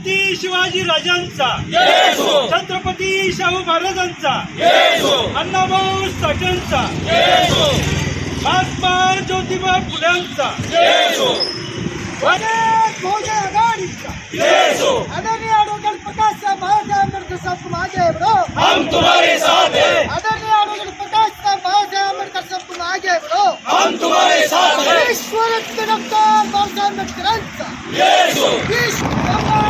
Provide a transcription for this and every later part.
छत्रपती शिवाजी राजांचा. छत्रपती शाहू महाराजांचा. अण्णाभाऊ साठेंचा. महात्मा ज्योतिबा फुल्यांचा. आदरणीय ॲडव्होकेट प्रकाशसाहेब बाळासाहेब आंबेडकर साहेब तुम आगे बढ़ो हम तुम्हारे साथ हैं. आदरणीय ॲडव्होकेट प्रकाशसाहेब बाळासाहेब आंबेडकर साहेब तुम आगे बढ़ो हम तुम्हारे साथ हैं. ईश्वरत्व डॉक्टर बाबासाहेब आंबेडकरांचा विश्व प्रमुख फुले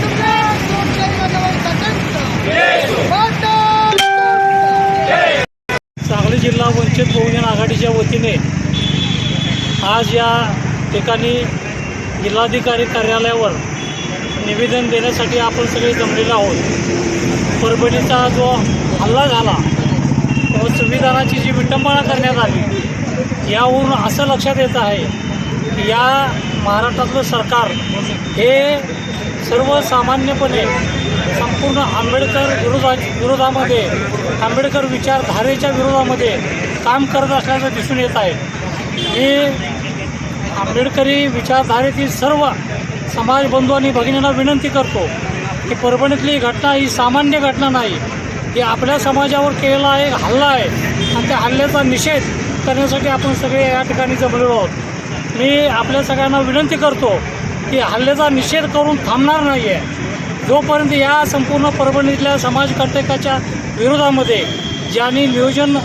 जिल्हा वंचित बहुजन आघाडीच्या वतीने आज या ठिकाणी जिल्हाधिकारी कार्यालयावर निवेदन देण्यासाठी आपण सगळे जमलेलो आहोत. परभणीचा जो हल्ला झाला व संविधानाची जी विटंबना करण्यात आली यावरून असं लक्षात येत आहे की या महाराष्ट्रातलं सरकार हे सर्वसामान्यपणे संपूर्ण आंबेडकर विरोधा विरोधामध्ये आंबेडकर विचारधारेच्या विरोधामध्ये काम करत असल्याचं दिसून येत आहे. मी आंबेडकरी विचारधारेतील सर्व समाजबंधू आणि भगिनींना विनंती करतो की परभणीतली घटना ही सामान्य घटना नाही. ही आपल्या समाजावर केलेला एक हल्ला आहे. आणि त्या हल्ल्याचा निषेध करण्यासाठी आपण सगळे या ठिकाणी जमलेलो आहोत. मी आपल्या सगळ्यांना विनंती करतो की हल्ल्याचा निषेध करून थांबणार नाही आहे जोपर्यंत या संपूर्ण परभणीतल्या समाजकंटकाच्या विरोधामध्ये ज्यांनी नियोजन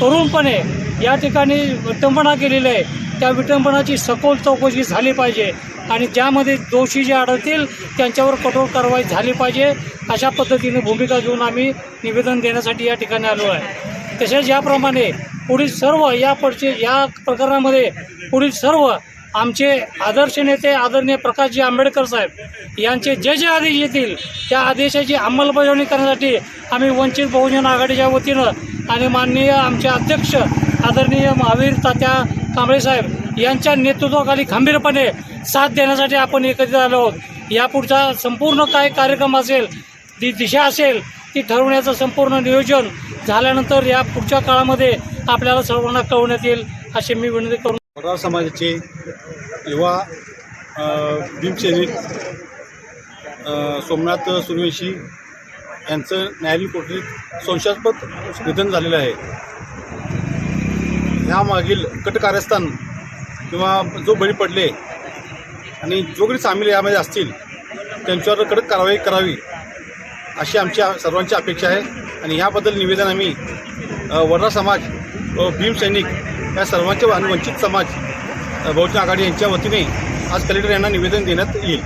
करूनपणे या ठिकाणी विटंबना केलेली आहे त्या विटंबनाची सखोल चौकशी झाली पाहिजे आणि ज्यामध्ये दोषी जे आढळतील त्यांच्यावर कठोर कारवाई झाली पाहिजे अशा पद्धतीने भूमिका घेऊन आम्ही निवेदन देण्यासाठी या ठिकाणी आलो आहे. तसेच याप्रमाणे पुढील सर्व या पडचे या प्रकरणामध्ये पुढील सर्व आमचे आदर्श नेते आदरणीय प्रकाशजी आंबेडकर साहेब यांचे जे जे आदेश येतील त्या आदेशाची अंमलबजावणी करण्यासाठी आम्ही वंचित बहुजन आघाडीच्या वतीनं आणि माननीय आमचे अध्यक्ष आदरणीय महावीर तात्या कांबळे साहेब यांच्या नेतृत्वाखाली खंबीरपणे साथ देण्यासाठी आपण एकत्रित आलो आहोत. यापुढचा संपूर्ण काय कार्यक्रम असेल ती दिशा असेल ती ठरवण्याचं संपूर्ण नियोजन झाल्यानंतर या पुढच्या काळामध्ये आपल्याला सर्वांना कळवण्यात येईल अशी मी विनंती करून मराठा समाजाचे युवा भीमसेनिक भीमसैनिक सोमनाथ सुर्वेशी यांचं न्यायालयीन कोठडीत संशयास्पद निधन झालेलं आहे. ह्यामागील कट कारस्थान किंवा जो बळी पडले आणि जो कोणी सामील यामध्ये असतील त्यांच्यावर कडक कारवाई करावी अशी आमची सर्वांची अपेक्षा आहे. आणि ह्याबद्दल निवेदन आम्ही वर्धा समाज व भीमसैनिक या सर्वांचे आणि वंचित समाज बहुजन आघाडी यांच्या वतीने आज कलेक्टर यांना निवेदन देण्यात येईल.